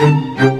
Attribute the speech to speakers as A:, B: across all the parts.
A: thank you.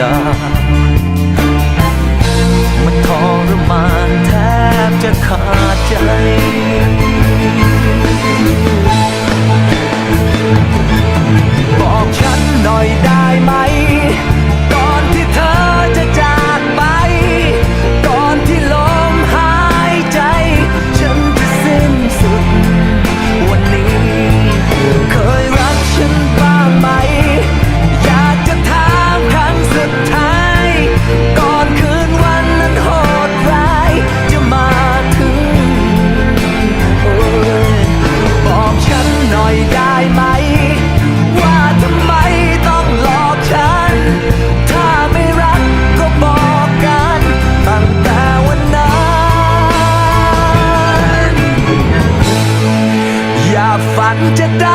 A: อ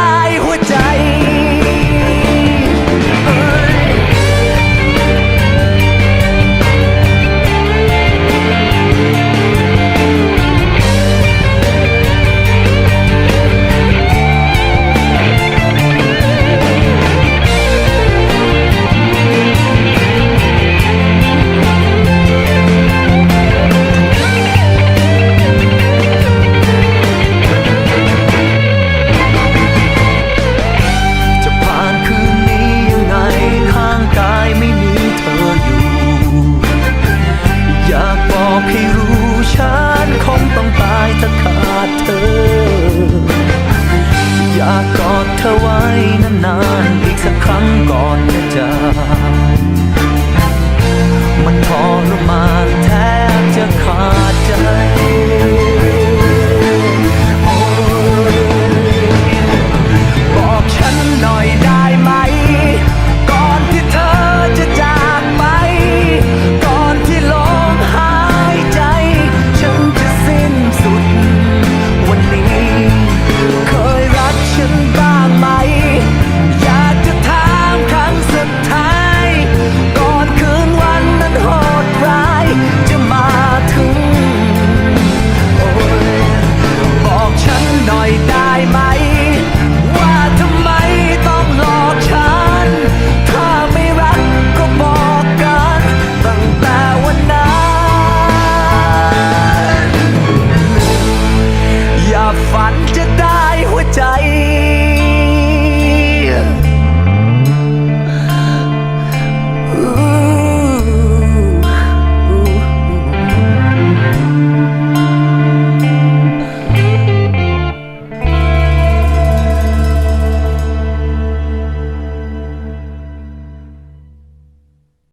A: I would. กอดเธอไว้นานๆอีกสักครั้งก่อนจะจากมันทรมาน